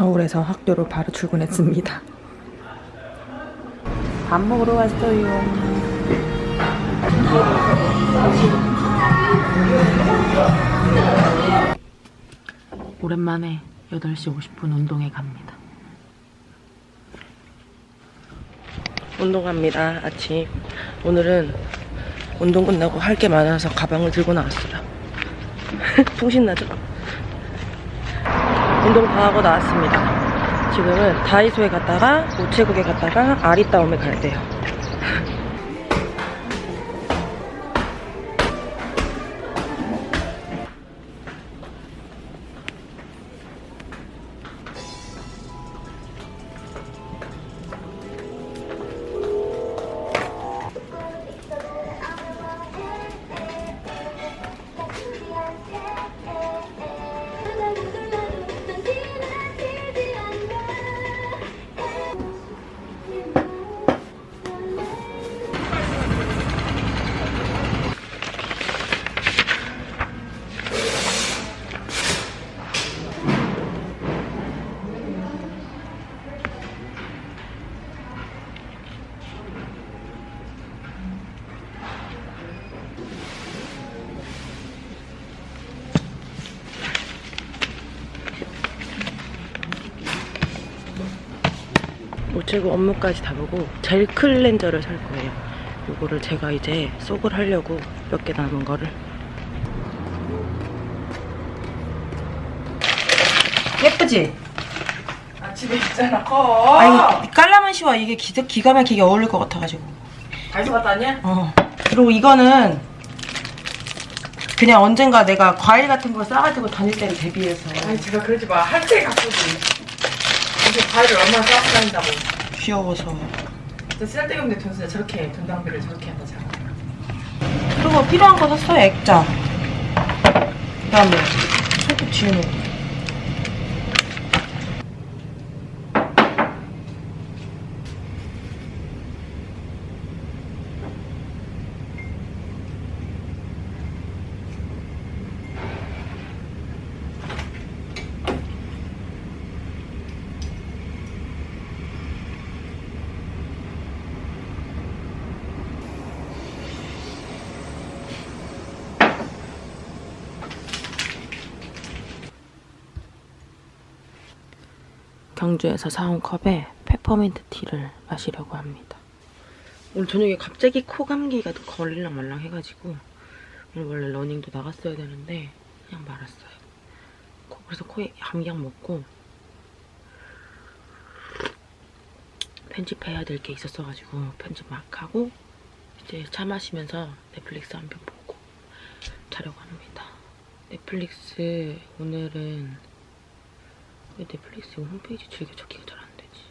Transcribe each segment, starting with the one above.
서울에서 학교로 바로 출근했습니다. 밥 먹으러 왔어요. 오랜만에 8시 50분 운동에 갑니다. 운동 갑니다, 아침. 오늘은 운동 끝나고 할 게 많아서 가방을 들고 나왔어요. 통신나죠? 운동 다 하고 나왔습니다. 지금은 다이소에 갔다가 우체국에 갔다가 아리따움에 가야 돼요. 우체국 업무까지 다 보고 젤 클렌저를 살 거예요. 요거를 제가 이제 속을 하려고 몇 개 남은 거를. 예쁘지? 아 집에 있잖아. 커. 아니 깔라만시와 이게 기, 기가 막히게 어울릴 것 같아가지고. 다이소 갔다 왔냐? 어. 그리고 이거는 그냥 언젠가 내가 과일 같은 거 싸가지고 다닐 때를 대비해서. 아니 제가 그러지 마. 한채 갖고 지 이게 과일을 얼마나 싸고 다닌다고. 귀여워서. 진짜 쓸데없는 돈 저렇게 돈 낭비를 저렇게 한다 잘 그리고 필요한 거 샀어요 액자. 그 다음에 손톱 지우는 거 경주에서 사온 컵에 페퍼민트 티를 마시려고 합니다. 오늘 저녁에 갑자기 코 감기가 걸릴랑 말랑 해가지고 오늘 원래 러닝도 나갔어야 되는데 그냥 말았어요. 코- 그래서 코에 감기약 먹고 편집해야 될 게 있었어가지고 편집 막 하고 이제 차 마시면서 넷플릭스 한 편 보고 자려고 합니다. 넷플릭스 오늘은 왜 넷플릭스 홈페이지 즐겨 찾기가 잘 안 되지?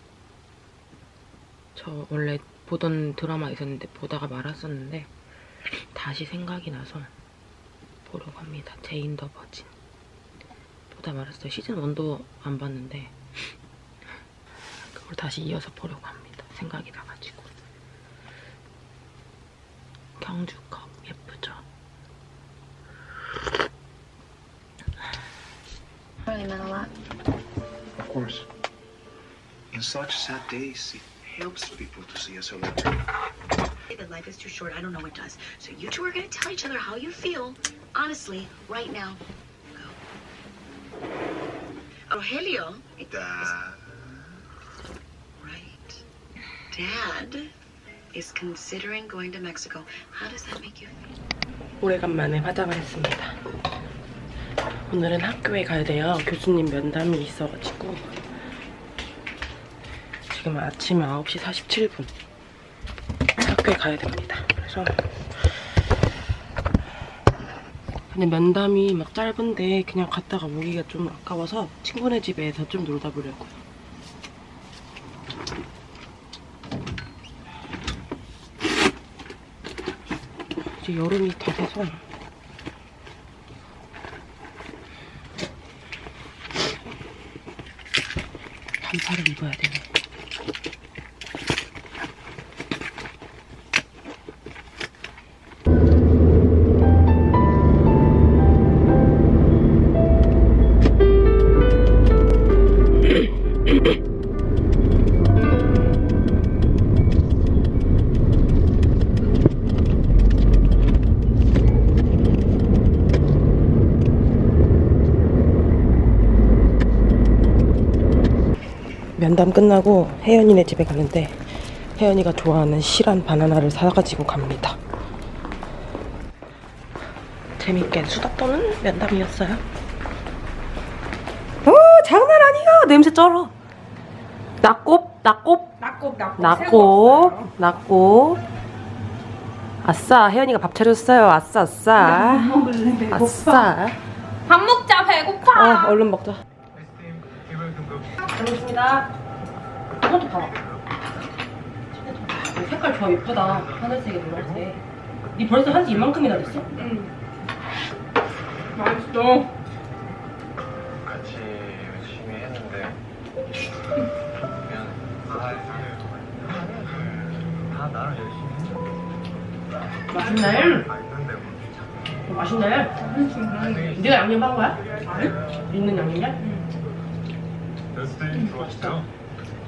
저 원래 보던 드라마 있었는데 보다가 말았었는데 다시 생각이 나서 보려고 합니다. 제인 더 버진. 보다 말았어요. 시즌 1도 안 봤는데 그걸 다시 이어서 보려고 합니다. 생각이 나가지고. 경주컵 예쁘죠? really. Of course. In such sad days, it helps people to see us a little. That life is too short. I don't know what does. So you two are gonna tell each other how you feel, honestly, right now. Go. Rogelio. Dad. Right. Dad is considering going to Mexico. How does that make you feel? 오래간만에 화장을 했습니다. 오늘은 학교에 가야 돼요. 교수님 면담이 있어가지고 지금 아침 9시 47분 학교에 가야 됩니다. 그래서 근데 면담이 막 짧은데 그냥 갔다가 오기가 좀 아까워서 친구네 집에서 좀 놀다 보려고요. 이제 여름이 다 돼서 반팔을 입어야 되네. 면담 끝나고 혜연이네 집에 가는데 혜연이가 좋아하는 실한 바나나를 사가지고 갑니다. 재밌게 수다 떠는 면담이었어요. 오 장난 아니야 냄새 쩔어. 낙곱 낙곱 낙곱 낙곱 낙곱 낙곱. 아싸 혜연이가 밥 차렸어요. 아싸 아싸. 아싸. 밥 먹자 배고파 아 얼른 먹자. 잘 먹습니다. 이것도 봐봐. 색깔 좋아 예쁘다. 하늘색에 노란색. 니 벌써 한지 이만큼이나 됐어? 맛있어 같이 열심히 했는데 그냥 다 나를 열심히 했는데 맛있네. 어, 맛있네. 네가 양념 한 거야? 아니. 있는 양념이야? 레스팅 좋았죠?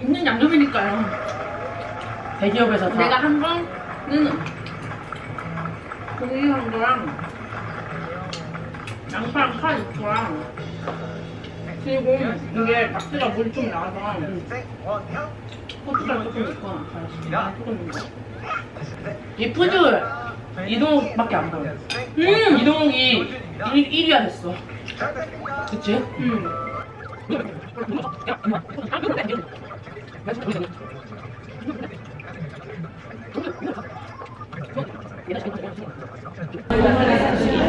있는 양념이니까요 대기업에서 다. 내가 한 거는 고기 한 거랑 양파랑 칼 있고랑 그리고 이게 낙지가 물좀 나서 고추장 조금 잘했어 조금 이 푸드 이동욱밖에 안 보여. 음 이동욱이 1, 1위가 됐어. 그치? 음.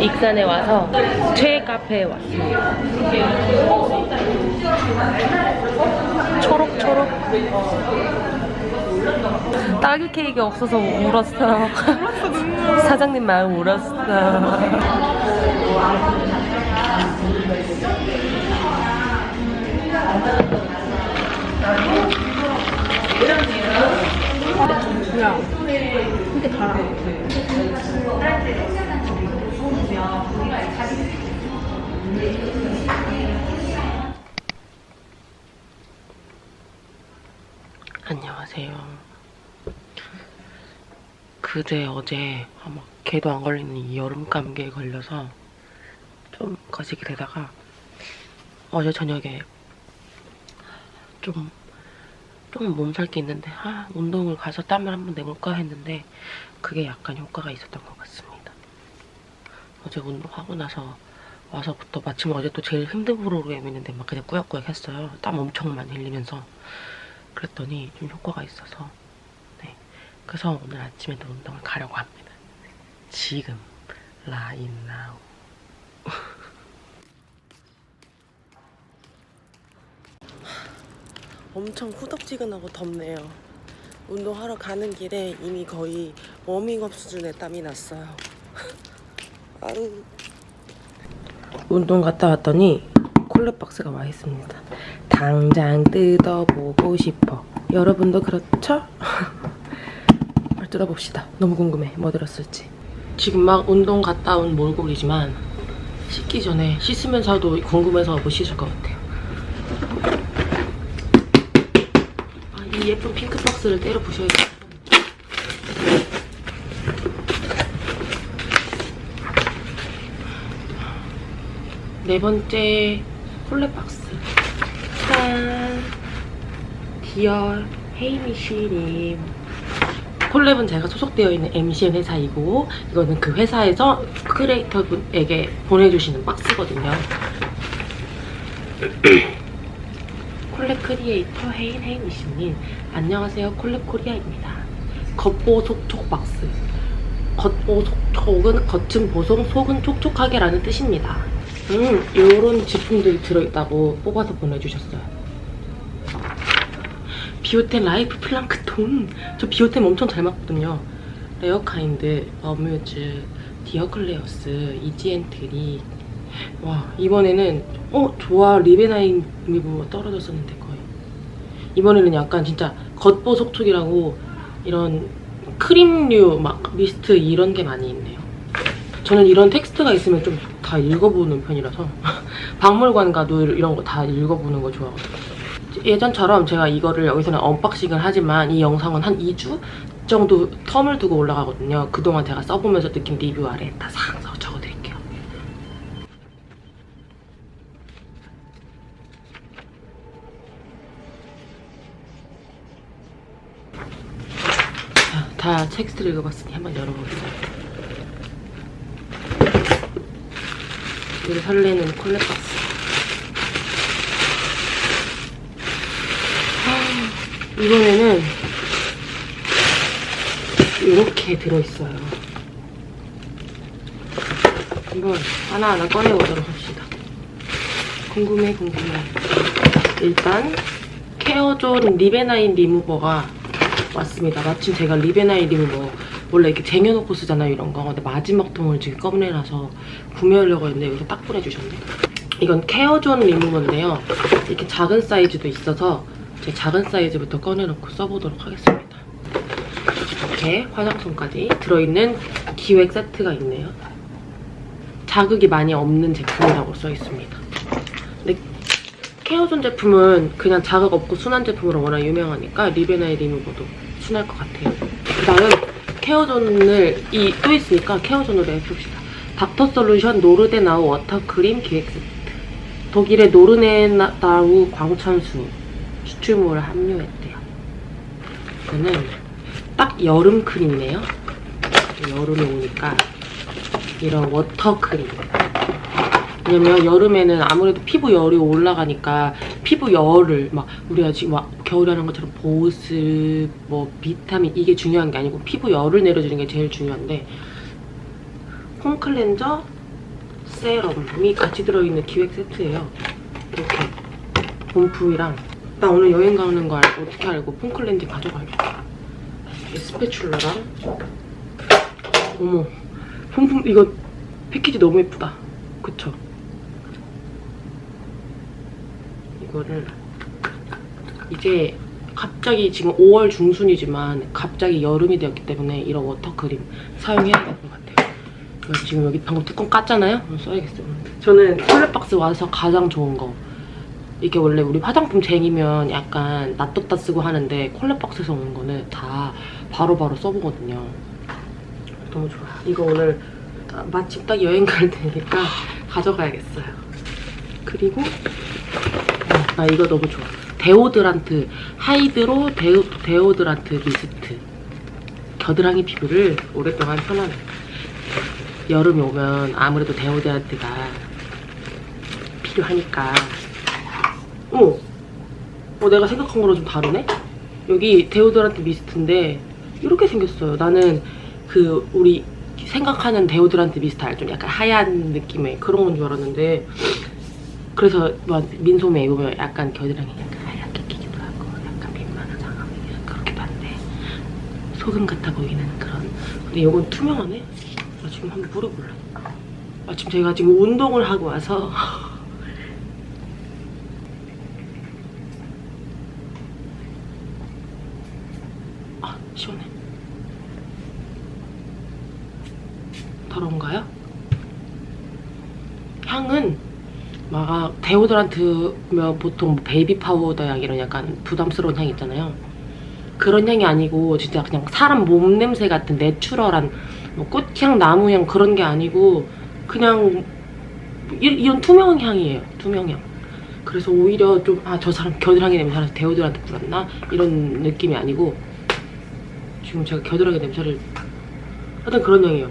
익산에 와서 최애 카페에 왔습니다. 초록초록. 딸기 케이크 없어서 울었어. 사장님 마음 울었어. 안녕하세요. 그제 어제 아마 개도 안 걸리는 이 여름 감기에 걸려서 좀 거시기 되다가 어제 저녁에 좀, 좀 몸살 게 있는데 아, 운동을 가서 땀을 한번 내볼까 했는데 그게 약간 효과가 있었던 것 같습니다. 어제 운동하고 나서 와서부터 마침 어제 또 제일 힘든 프로그램이었는데 막 그냥 꾸역꾸역 했어요. 땀 엄청 많이 흘리면서 그랬더니 좀 효과가 있어서 네 그래서 오늘 아침에도 운동을 가려고 합니다 지금 라인 나우 엄청 후덥지근하고 덥네요 운동하러 가는 길에 이미 거의 워밍업 수준의 땀이 났어요 아우. 운동 갔다 왔더니 콜레박스가 와 있습니다. 당장 뜯어보고 싶어. 여러분도 그렇죠? 뜯어봅시다. 너무 궁금해. 뭐 들었을지. 지금 막 운동 갔다 온 몰골이지만 씻기 전에 씻으면서도 궁금해서 못 씻을 것 같아요. 아, 이 예쁜 핑크 박스를 때려 부셔야겠다. 네 번째 콜레박스. 짠. 디얼 헤이미쉬님. 콜랩은 제가 소속되어 있는 MCN 회사이고 이거는 그 회사에서 크리에이터 분에게 보내주시는 박스거든요. 콜랩 크리에이터 헤인 헤이미씨님 안녕하세요 콜랩 코리아입니다. 겉보속 촉 박스 겉보속 촉은 겉은 보송 속은 촉촉하게 라는 뜻입니다. 음 요런 제품들이 들어있다고 뽑아서 보내주셨어요. 비오텐 라이프 플랑크톤 저 비오텐 엄청 잘 맞거든요 레어카인드, 어뮤즈, 디어클레어스, 이지엔트리 와 이번에는 어 좋아 리베나인 리브 떨어졌었는데 거의 이번에는 약간 진짜 겉보속촉이라고 이런 크림류 막 미스트 이런 게 많이 있네요. 저는 이런 텍스트가 있으면 좀 다 읽어보는 편이라서 박물관 가도 이런 거 다 읽어보는 거 좋아하거든요. 예전처럼 제가 이거를 여기서는 언박싱을 하지만 이 영상은 한 2주 정도 텀을 두고 올라가거든요. 그동안 제가 써보면서 느낀 리뷰 아래 다싹 적어드릴게요. 자, 다 텍스트를 읽어봤으니 한번 열어보겠습니다. 우리 설레는 콜레박스. 아, 이번에는 이렇게 들어있어요. 한번 하나하나 꺼내보도록 합시다. 궁금해, 궁금해. 일단 케어존 리베나인 리무버가 왔습니다. 마침 제가 리베나인 리무버 원래 이렇게 쟁여놓고 쓰잖아요, 이런 거. 근데 마지막 통을 지금 꺼내놔서 구매하려고 했는데 여기서 딱 보내주셨네. 이건 케어존 리무버인데요. 이렇게 작은 사이즈도 있어서 제 작은 사이즈부터 꺼내놓고 써보도록 하겠습니다. 이렇게 화장솜까지 들어있는 기획 세트가 있네요. 자극이 많이 없는 제품이라고 써있습니다. 케어존 제품은 그냥 자극 없고 순한 제품으로 워낙 유명하니까 리베나의 리무버도 순할 것 같아요. 그다음 케어존을 이 또 있으니까 케어존으로 해봅시다. 닥터 솔루션 노르데나우 워터크림 기획 세트. 독일의 노르데나우 광천수 추출물을 함유했대요. 이거는 딱 여름 크림이네요. 여름에 오니까 이런 워터크림. 왜냐면 여름에는 아무래도 피부 열이 올라가니까 피부 열을 막 우리가 지금 막 겨울에 하는 것처럼 보습, 뭐 비타민 이게 중요한 게 아니고 피부 열을 내려주는 게 제일 중요한데 홈클렌저 세럼이 같이 들어있는 기획 세트예요. 이렇게 본품이랑 나 오늘 여행 가는 거 알고 어떻게 알고 폼클렌징 가져가야겠다. 이 스패츌라랑 어머 폼품 이거 패키지 너무 예쁘다. 그쵸? 이거를 이제 갑자기 지금 5월 중순이지만 갑자기 여름이 되었기 때문에 이런 워터 크림 사용해야 될 것 같아요. 지금 여기 방금 뚜껑 깠잖아요? 써야겠어요. 저는 콜레박스 와서 가장 좋은 거 이게 원래 우리 화장품 쟁이면 약간 놔뒀다 쓰고 하는데 콜레박스에서 오는 거는 다 바로 바로 써보거든요. 너무 좋아. 이거 오늘 아, 마침 딱 여행 갈 테니까 가져가야겠어요. 그리고 어, 나 이거 너무 좋아. 데오드란트 하이드로 데오, 데오드란트 미스트. 겨드랑이 피부를 오랫동안 편하네. 여름이 오면 아무래도 데오드란트가 필요하니까. 어, 어 내가 생각한 거랑 좀 다르네? 여기 데오드란트 미스트인데 이렇게 생겼어요. 나는 그 우리 생각하는 데오드란트 미스트 알죠? 약간 하얀 느낌의 그런 건 줄 알았는데 그래서 막 민소매 입으면 약간 겨드랑이 약간 하얗게 끼기도 하고 약간 민망한 상황이 그렇기도 한데 소금 같아 보이는 그런 근데 이건 투명하네? 나 지금 한번 뿌려볼래 마침 제가 지금 운동을 하고 와서 아 시원해 더러운가요? 향은 막 데오드란트면 보통 뭐 베이비 파우더 향 이런 약간 부담스러운 향 있잖아요. 그런 향이 아니고 진짜 그냥 사람 몸 냄새 같은 내추럴한 뭐 꽃향, 나무향 그런 게 아니고 그냥 이, 이런 투명 향이에요. 투명 향. 그래서 오히려 좀 아 저 사람 겨드랑이 냄새 나서 데오드란트 뿌렸나 이런 느낌이 아니고 지금 제가 겨드랑이 냄새를 하여튼 그런 향이에요.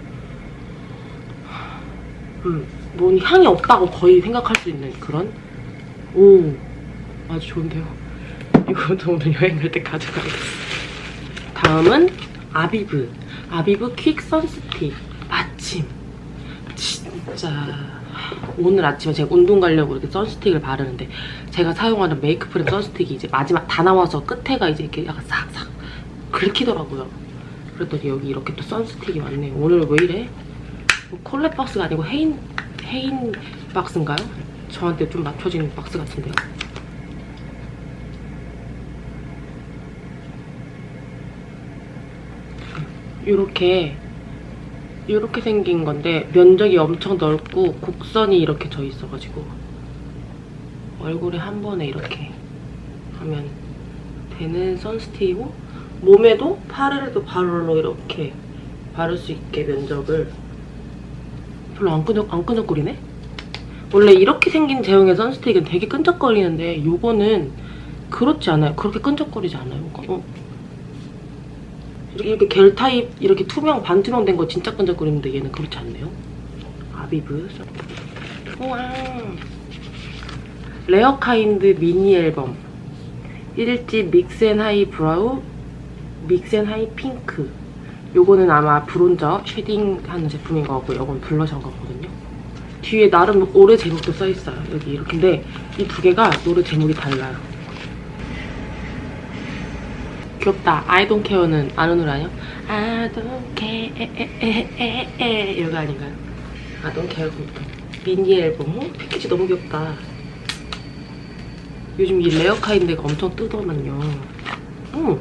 음, 뭔 향이 없다고 거의 생각할 수 있는 그런 오 아주 좋은데요. 이것도 오늘 여행 갈 때 가져가야겠어. 다음은 아비브 아비브 퀵 선스틱 마침 진짜 오늘 아침에 제가 운동 가려고 이렇게 선스틱을 바르는데 제가 사용하는 메이크프렘 선스틱이 이제 마지막 다 나와서 끝에가 이제 이렇게 약간 싹싹 긁히더라고요. 그랬더니 여기 이렇게 또 선스틱이 왔네요. 오늘 왜 이래? 뭐 콜렛 박스가 아니고 헤인 케인 박스인가요? 저한테 좀 맞춰진 박스 같은데요. 요렇게 요렇게 생긴 건데 면적이 엄청 넓고 곡선이 이렇게 져 있어가지고 얼굴에 한 번에 이렇게 하면 되는 선스티이고 몸에도 팔에도 바로 이렇게 바를 수 있게 면적을 별로 안 끈적 안 끈적거리네? 원래 이렇게 생긴 제형의 선스틱은 되게 끈적거리는데 요거는 그렇지 않아요. 그렇게 끈적거리지 않아요. 어, 이렇게, 겔 타입 이렇게 투명 반투명 된 거 진짜 끈적거리는데 얘는 그렇지 않네요. 아비브. 우와. 레어카인드 미니 앨범 1집 믹스앤하이 브라우 믹스앤하이 핑크 요거는 아마 브론저 쉐딩하는 제품인 것 같고 요건 블러셔인 것 같거든요. 뒤에 나름 노래 제목도 써있어요. 여기 이렇게. 근데 이 두 개가 노래 제목이 달라요. 귀엽다. I don't care는 아는 노래 아니야? I don't care 이거 아닌가요? I don't care부터 미니 앨범 어? 패키지 너무 귀엽다. 요즘 이 레어카인데가 엄청 뜨더만요. 응.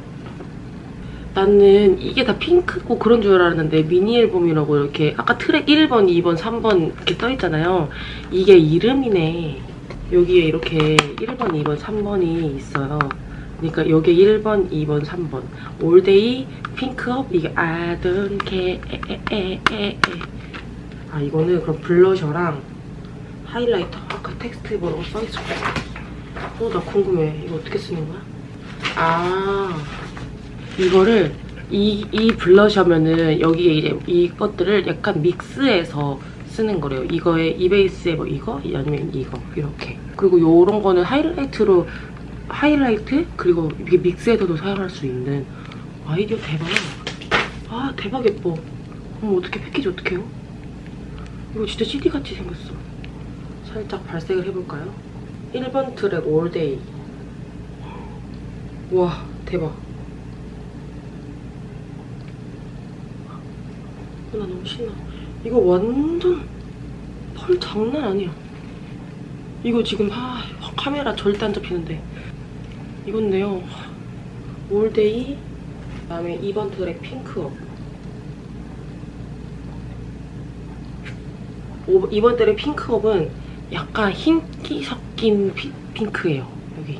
나는 이게 다 핑크고 그런 줄 알았는데 미니 앨범이라고 이렇게 아까 트랙 1번, 2번, 3번 이렇게 써있잖아요. 이게 이름이네. 여기에 이렇게 1번, 2번, 3번이 있어요. 그러니까 여기에 1번, 2번, 3번. 올데이, 핑크업, 이게 don't care. 아 이거는 그럼 블러셔랑 하이라이터. 아까 텍스트 뭐라고 써있었어. 어, 나 궁금해. 이거 어떻게 쓰는 거야? 아, 이거를 이, 이 블러셔면은 여기에 이제 이것들을 약간 믹스해서 쓰는 거래요. 이거에 이 베이스에 뭐 이거 아니면 이거 이렇게. 그리고 요런 거는 하이라이트로 하이라이트 그리고 이게 믹스해서도 사용할 수 있는 아이디어 대박. 아 대박 예뻐. 어머 어떻게 패키지 어떡해요? 이거 진짜 CD 같이 생겼어. 살짝 발색을 해볼까요? 1번 트랙 올데이. 와 대박. 나 너무 신나. 이거 완전 펄 장난 아니야. 이거 지금 하, 카메라 절대 안 잡히는데. 이건데요. 올데이 그다음에 2번 트랙 핑크업. 오- 이번 트랙 핑크업은 약간 흰기 섞인 피- 핑크예요. 여기.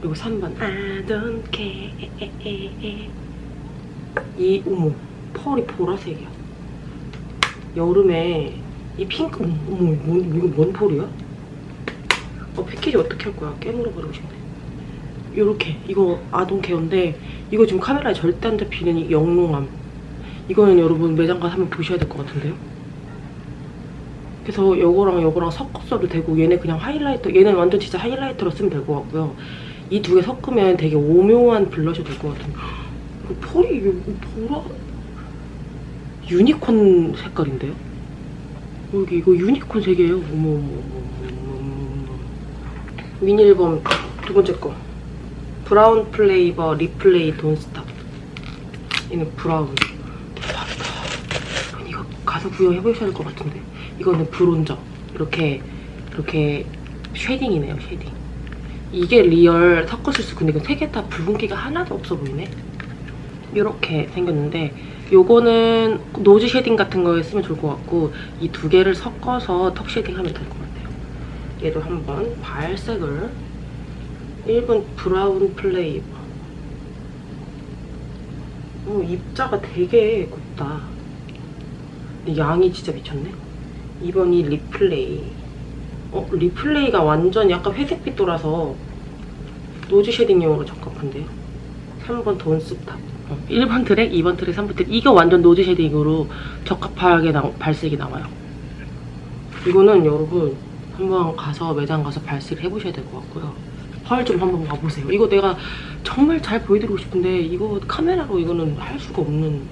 그리고 3번 I don't care. 이 어머 펄이 보라색이야. 여름에 이 핑크 어머, 이거, 뭔- 이거 뭔 펄이야? 어 패키지 어떻게 할 거야? 깨물어버리고 싶네. 요렇게 이거 아동 케어인데 이거 지금 카메라에 절대 안 잡히는 이 영롱함. 이거는 여러분 매장 가서 한번 보셔야 될 것 같은데요? 그래서 요거랑 요거랑 섞었어도 되고 얘네 그냥 하이라이터 얘는 완전 진짜 하이라이터로 쓰면 될 것 같고요. 이 두 개 섞으면 되게 오묘한 블러셔 될 것 같은데 이거 펄이 이게 보라 유니콘 색깔인데요? 여기 이거 유니콘 색이에요. 어머 미니 앨범 두 번째 거. 브라운 플레이버 리플레이 돈스탑. 얘는 브라운. 와, 이거 가서 구경해보셔야 될 것 같은데. 이거는 브론저. 이렇게 이렇게 쉐딩이네요 쉐딩. 이게 리얼 수 근데 이거 세 개 다 붉은기가 하나도 없어 보이네. 이렇게 생겼는데 요거는 노즈 쉐딩 같은 거에 쓰면 좋을 것 같고 이 두 개를 섞어서 턱 쉐딩 하면 될 것 같아요. 얘도 한번 발색을 1번 브라운 플레이버 어, 입자가 되게 곱다. 근데 양이 진짜 미쳤네. 2번이 리플레이. 어, 리플레이가 완전 약간 회색빛 돌아서 노즈 쉐딩용으로 적합한데요? 3번 돈스탑. 어, 1번 트랙, 2번 트랙, 3번 트랙. 이거 완전 노즈 쉐딩으로 적합하게 나, 발색이 나와요. 이거는 여러분 한번 가서 매장 가서 발색을 해보셔야 될 것 같고요. 펄 좀 한번 와보세요. 이거 내가 정말 잘 보여드리고 싶은데 이거 카메라로 이거는 할 수가 없는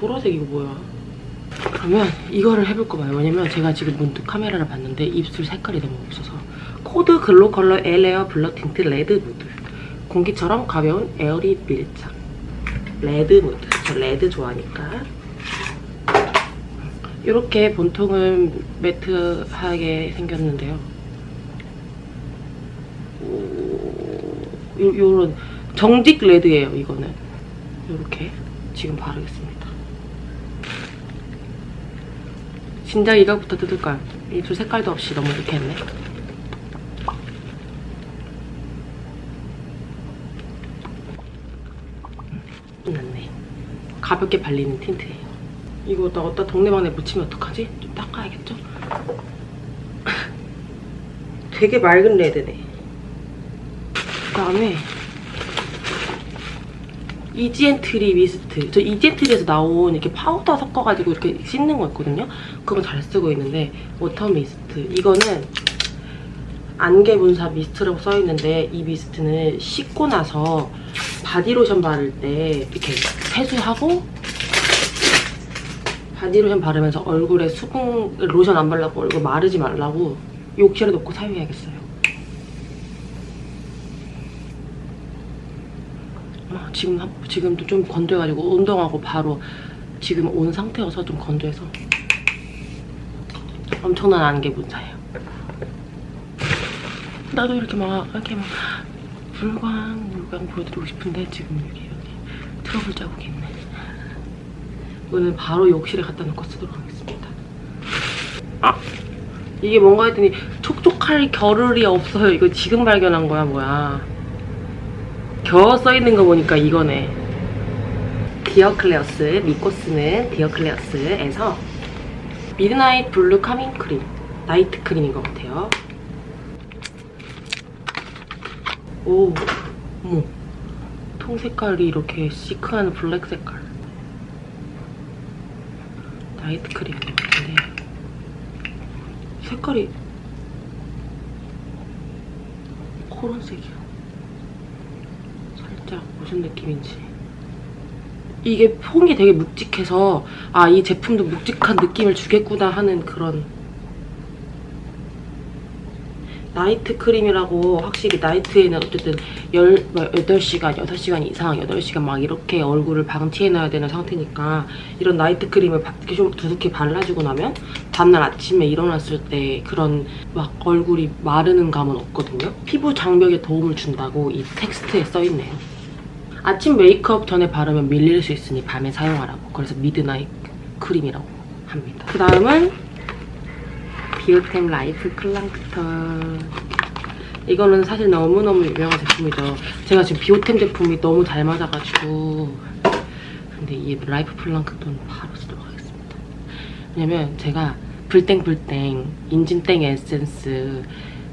보라색 이거 뭐야? 그러면 이거를 해볼 거 봐요. 왜냐면 제가 지금 문득 카메라를 봤는데 입술 색깔이 너무 없어서. 코드 글로 컬러 엘레어 블러 틴트 레드 무드. 공기처럼 가벼운 에어리 밀착 레드 무드 저 레드 좋아하니까 이렇게 본통은 매트하게 생겼는데요. 오, 요, 요런 정직 레드예요 이거는 이렇게 지금 바르겠습니다. 진작 이거부터 뜯을까요? 입술 색깔도 없이 너무 했네. 음, 낫네. 가볍게 발리는 틴트예요. 이거 나 어디다 동네방네 묻히면 어떡하지? 좀 닦아야겠죠? 되게 맑은 레드네. 그다음에 이지엔트리 미스트. 저 이지엔트리에서 나온 이렇게 파우더 섞어가지고 이렇게 씻는 거 있거든요. 그건 잘 쓰고 있는데 워터 미스트. 이거는 안개 분사 미스트라고 써 있는데 이 미스트는 씻고 나서 바디로션 바를 때 이렇게 세수하고 바디로션 바르면서 얼굴에 수분 로션 안 발라고 얼굴 마르지 말라고 욕실에 놓고 사용해야겠어요. 아, 지금 한- 지금도 좀 건조해가지고 운동하고 바로 지금 온 상태여서 좀 건조해서 엄청난 안개 분사예요. 나도 이렇게 막 이렇게 막 물광 물광 보여드리고 싶은데 지금 여기 여기 트러블 자국이 있네. 오늘 바로 욕실에 갖다 놓고 쓰도록 하겠습니다. 아 이게 뭔가 했더니 촉촉할 겨를이 없어요. 이거 지금 발견한 거야 뭐야? 겨 써있는 거 보니까 이거네. 디어클레어스 믿고 쓰는 디어클레어스에서 미드나잇 블루 카밍 크림 나이트 크림인 것 같아요. 오, 어머. 통 색깔이 이렇게 시크한 블랙 색깔. 나이트 크림인 것 같은데. 색깔이 코런색이야. 살짝 무슨 느낌인지. 이게 폼이 되게 묵직해서 아 이 제품도 묵직한 느낌을 주겠구나 하는 그런 나이트 크림이라고 확실히 나이트에는 어쨌든 8시간, 6시간 이상, 8시간 막 이렇게 얼굴을 방치해놔야 되는 상태니까 이런 나이트 크림을 좀 두둑히 발라주고 나면 다음날 아침에 일어났을 때 그런 막 얼굴이 마르는 감은 없거든요. 피부 장벽에 도움을 준다고 이 텍스트에 써있네요. 아침 메이크업 전에 바르면 밀릴 수 있으니 밤에 사용하라고. 그래서 미드나잇 크림이라고 합니다. 그 다음은 비오템 라이프 클랑크턴. 이거는 사실 너무너무 유명한 제품이죠. 제가 지금 비오템 제품이 너무 잘 맞아가지고. 근데 이 라이프 플랑크톤 바로 쓰도록 하겠습니다. 왜냐면 제가 불땡불땡 인진땡 에센스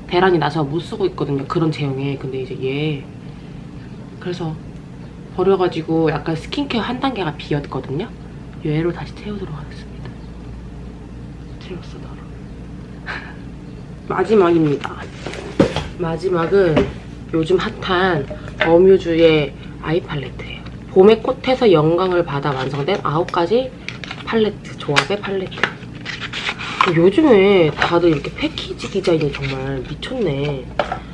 대란이 나서 못 쓰고 있거든요. 그런 제형에. 근데 이제 얘 그래서 버려가지고 약간 스킨케어 한 단계가 비었거든요. 얘로 다시 채우도록 하겠습니다. 채웠어, 나로. 마지막입니다. 마지막은 요즘 핫한 어뮤즈의 아이 팔레트예요. 봄의 꽃에서 영광을 받아 완성된 9가지 팔레트, 조합의 팔레트. 요즘에 다들 이렇게 패키지 디자인이 정말 미쳤네.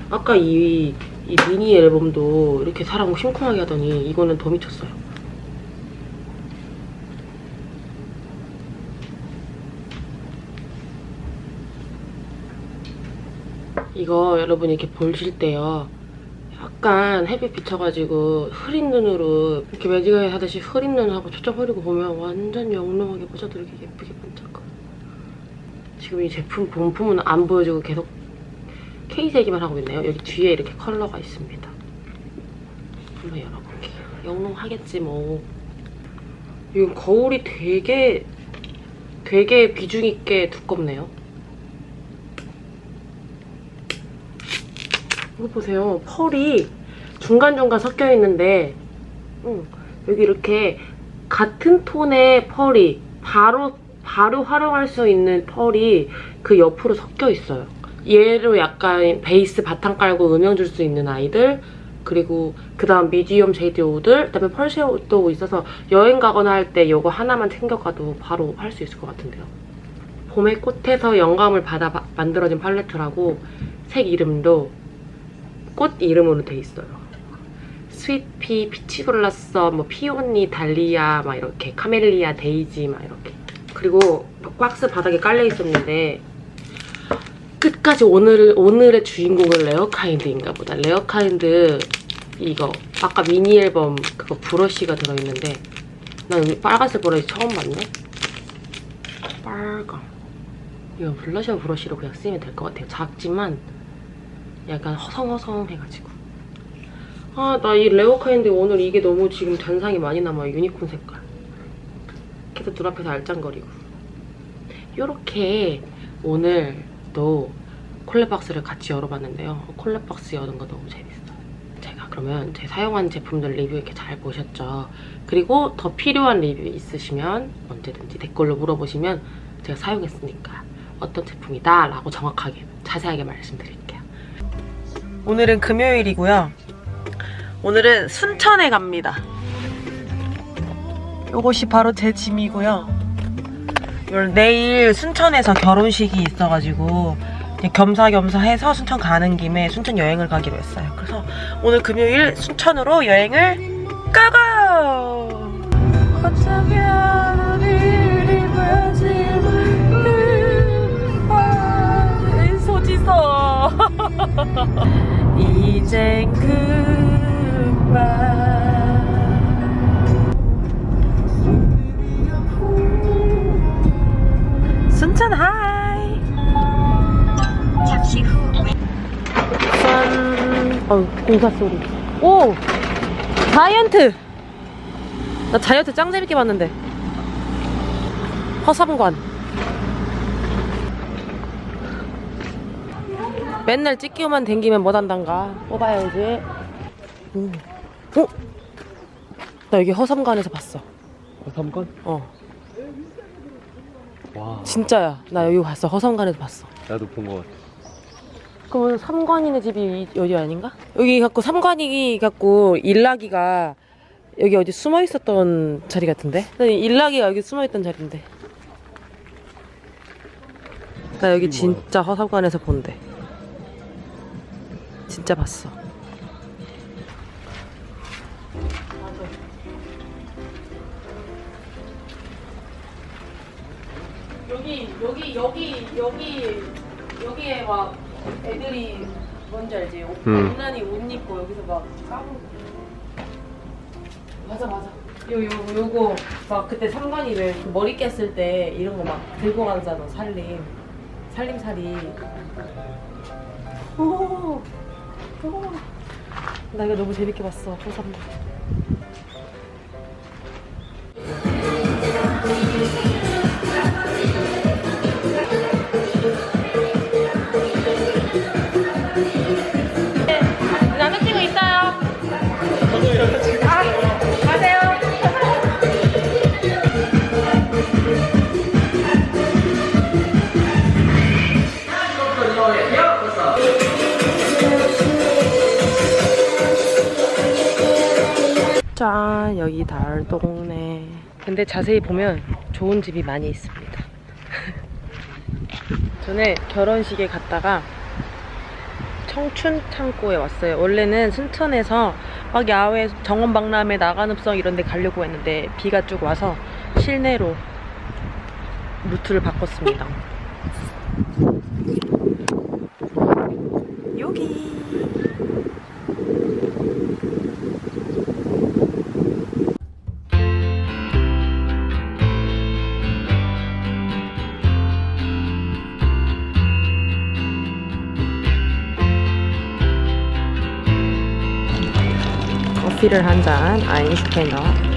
아까 이, 이 미니 앨범도 이렇게 사람 심쿵하게 하더니 이거는 더 미쳤어요. 이거 여러분 이렇게 보실 때요. 약간 햇빛 비쳐가지고 흐린 눈으로 이렇게 매직아이 하듯이 흐린 눈하고 초점 흐리고 보면 완전 영롱하게 빠져들게 예쁘게 반짝거려. 지금 이 제품 본품은 안 보여주고 계속 케이스얘기만 하고 있네요. 여기 뒤에 이렇게 컬러가 있습니다. 한번 열어볼게요. 영롱하겠지 뭐. 이건 거울이 되게 되게 비중 있게 두껍네요. 이거 보세요. 펄이 중간중간 섞여 있는데 음, 여기 이렇게 같은 톤의 펄이 바로 바로 활용할 수 있는 펄이 그 옆으로 섞여 있어요. 얘로 약간 베이스 바탕 깔고 음영 줄 수 있는 아이들 그리고 그 다음 미디엄 쉐이드 옷들 그 다음에 펄 쉐이드 있어서 여행 가거나 할 때 이거 하나만 챙겨가도 바로 할 수 있을 것 같은데요. 봄의 꽃에서 영감을 받아 바- 만들어진 팔레트라고 색 이름도 꽃 이름으로 돼 있어요. 스윗피, 피치블라썸, 뭐 피오니, 달리아, 막 이렇게 카멜리아, 데이지 막 이렇게. 그리고 박스 바닥에 깔려 있었는데 끝까지 오늘 오늘의 주인공은 레어카인드인가 보다. 레어카인드 이거 아까 미니 앨범 그거 브러쉬가 들어있는데 난 빨간색 브러쉬 처음 봤네. 빨강. 이거 블러셔 브러쉬로 그냥 쓰면 될 것 같아요. 작지만 약간 허성허성해가지고. 아, 나 이 레오카인데 오늘 이게 너무 지금 잔상이 많이 남아요. 유니콘 색깔. 계속 눈앞에서 알짱거리고. 요렇게 오늘도 콜레박스를 같이 열어봤는데요. 콜레박스 여는 거 너무 재밌어요. 제가 그러면 제 사용한 제품들 리뷰 이렇게 잘 보셨죠? 그리고 더 필요한 리뷰 있으시면 언제든지 댓글로 물어보시면 제가 사용했으니까 어떤 제품이다 라고 정확하게 자세하게 말씀드릴게요. 오늘은 금요일이고요. 오늘은 순천에 갑니다. 요것이 바로 제 짐이고요. 내일 순천에서 결혼식이 있어가지고 겸사겸사 해서 순천 가는 김에 순천 여행을 가기로 했어요. 그래서 오늘 금요일 순천으로 여행을 가고! 이젠 그만 순천 하이 잠시 후 짠. 어, 공사 소리. 오! 자이언트! 나 자이언트 짱 재밌게 봤는데. 허삼관. 맨날 찍기만 댕기면 못한단가. 뽑아야지. 음. 어? 나 여기 허삼관에서 봤어. 삼건? 어. 와, 진짜야. 나 여기 봤어. 허삼관에서 봤어. 나도 본것 같아. 그럼 삼관이네 집이 이- 여기 아닌가? 여기 갖고 삼관이 갖고 일락이가 여기 어디 숨어 있었던 자리 같은데? 나 일락이가 여기 숨어 있던 자리인데. 나 여기 진짜 허삼관에서 본대. 진짜 봤어. 여기 여기 여기 여기 여기에 막 애들이 뭔지 알지? 음. 유난히 옷 입고 여기서 막 까불고 맞아 맞아 요, 요, 요거 막 그때 상관이 왜그 머리 깼을 때 이런 거 막 들고 가잖아 살림 살림살이 오, 오. 나 이거 너무 재밌게 봤어 호삼 여기 달동네. 근데 자세히 보면 좋은 집이 많이 있습니다. 전에 결혼식에 갔다가 청춘 창고에 왔어요. 원래는 순천에서 막 야외 정원 박람회 나간읍성 이런 데 가려고 했는데 비가 쭉 와서 실내로 루트를 바꿨습니다. 여기 커피를 한 잔 아인스테너